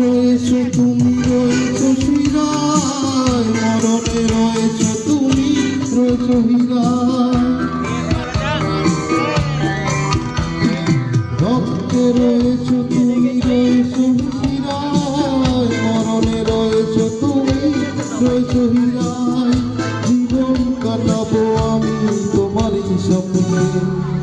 রয়েছে তুমি রয়েছে শিরায় মরণে রয়েছে তুমি te chamei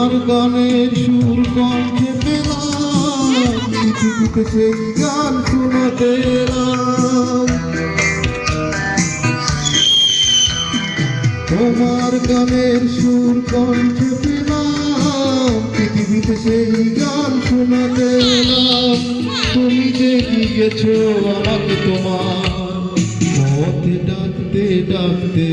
তোমার গানের সুর কণ্ঠে পেলাম পৃথিবীতে সেই গান শোনাতে। তোমার গানের সুর কণ্ঠে পেলাম, পৃথিবীতে সেই গান শোনাতে তুমি যে গিয়েছো আমাকে তোমার ডাকতে ডাকতে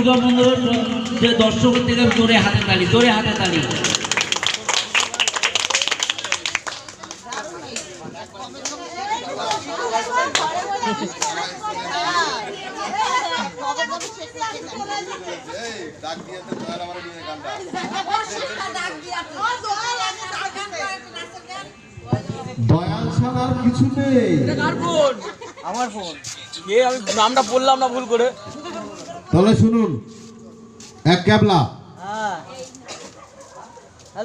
দুর্গা বন্ধুর যে দর্শক থেকে জোরে হাতে তালি জোরে হাতে তালি। দয়াল ছাড়ার কিছু নেই। আমার ফোন। এ আমি নামটা বললাম না ভুল করে। তাহলে শুনুন এক ক্যাবলা। হ্যাঁ।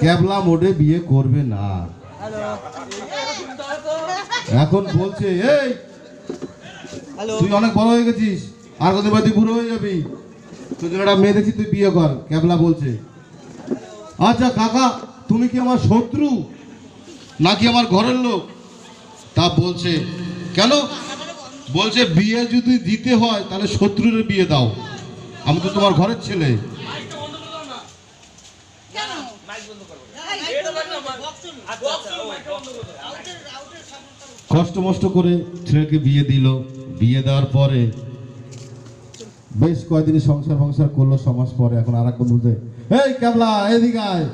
ক্যাবলা মোডে বিয়ে করবে না। এখন বলছে এই তুই অনেক বড় হয়ে গেছিস আর কত তুই বুড়ো হয়ে যাবি। তুই একটা মেয়ে দেখছি তুই বিয়ে কর ক্যাবলা বলছে। আচ্ছা কাকা তুমি কি আমার শত্রু নাকি আমার ঘরের লোক? তা বলছে কেন? বলছে বিয়ে যদি দিতে হয় তাহলে শত্রুরে বিয়ে দাও। আমি তো তোমার ঘরের ছেলে। কষ্ট মষ্ট করে ছেলেকে বিয়ে দিল। বিয়ে দেওয়ার পরে বেশ কয়দিন সংসার ফংসার করল সমাজ পরে। এখন আর এক বলতে এই ক্যাবলা এদিকে আয়।